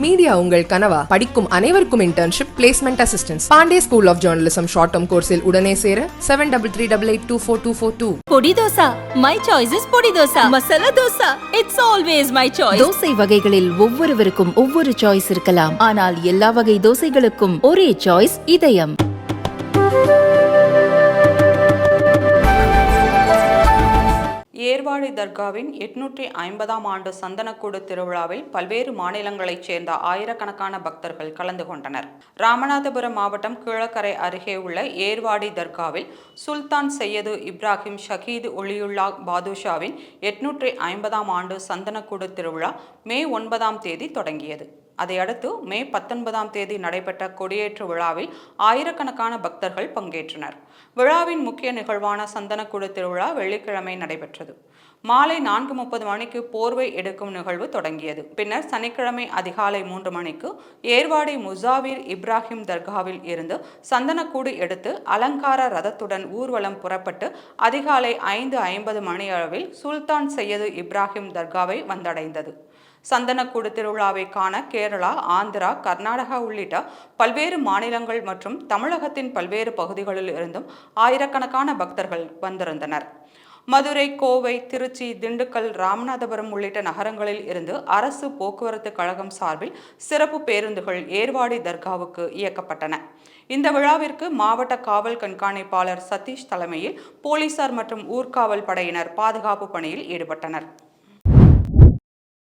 Media உங்கள் கனவா? படிக்கும் அனைவருக்கும் internship placement assistance Pandey school of journalism short term கோர்ஸில் உடனே சேர seven double three double eight two four two four two podi dosa. My choice is podi dosa. Masala dosa. It's always my choice dosa வகைகளில் ஒவ்வொருவருக்கும் ஒவ்வொரு choice இருக்கலாம். ஆனால் எல்லா வகை தோசைகளுக்கும் ஒரே சாய்ஸ் இதயம். ஏர்வாடி தர்காவின் எட்நூற்றி ஐம்பதாம் ஆண்டு சந்தனக்கூடு திருவிழாவில் பல்வேறு மாநிலங்களைச் சேர்ந்த ஆயிரக்கணக்கான பக்தர்கள் கலந்து கொண்டனர். ராமநாதபுரம் மாவட்டம் கீழக்கரை அருகே உள்ள ஏர்வாடி தர்காவில் சுல்தான் சையது இப்ராஹிம் ஷஹீது ஒளியுல்லா பாதுஷாவின் எட்நூற்றி ஐம்பதாம் ஆண்டு சந்தனக்கூடு திருவிழா மே ஒன்பதாம் தேதி தொடங்கியது. அதையடுத்து மே பத்தொன்பதாம் தேதி நடைபெற்ற கொடியேற்று விழாவில் ஆயிரக்கணக்கான பக்தர்கள் பங்கேற்றனர். விழாவின் முக்கிய நிகழ்வான சந்தனக்குழு திருவிழா வெள்ளிக்கிழமை நடைபெற்றது. மாலை நான்கு முப்பது மணிக்கு போர்வை எடுக்கும் நிகழ்வு தொடங்கியது. பின்னர் சனிக்கிழமை அதிகாலை மூன்று மணிக்கு ஏர்வாடி முசாவிர் இப்ராஹிம் தர்காவில் இருந்து சந்தனக்கூடு எடுத்து அலங்கார ரதத்துடன் ஊர்வலம் புறப்பட்டு அதிகாலை ஐந்து ஐம்பது மணியளவில் சுல்தான் சையது இப்ராஹிம் தர்காவை வந்தடைந்தது. சந்தனக்கூடு திருவிழாவை காண கேரளா ஆந்திரா கர்நாடகா உள்ளிட்ட பல்வேறு மாநிலங்கள் மற்றும் தமிழகத்தின் பல்வேறு பகுதிகளில் இருந்தும் ஆயிரக்கணக்கான பக்தர்கள் வந்திருந்தனர். மதுரை கோவை திருச்சி திண்டுக்கல் ராமநாதபுரம் உள்ளிட்ட நகரங்களில் இருந்து அரசு போக்குவரத்து கழகம் சார்பில் சிறப்பு பேருந்துகள் ஏர்வாடி தர்காவுக்கு இயக்கப்பட்டன. இந்த விழாவிற்கு மாவட்ட காவல் கண்காணிப்பாளர் சதீஷ் தலைமையில் போலீசார் மற்றும் ஊர்காவல் படையினர் பாதுகாப்பு பணியில் ஈடுபட்டனர்.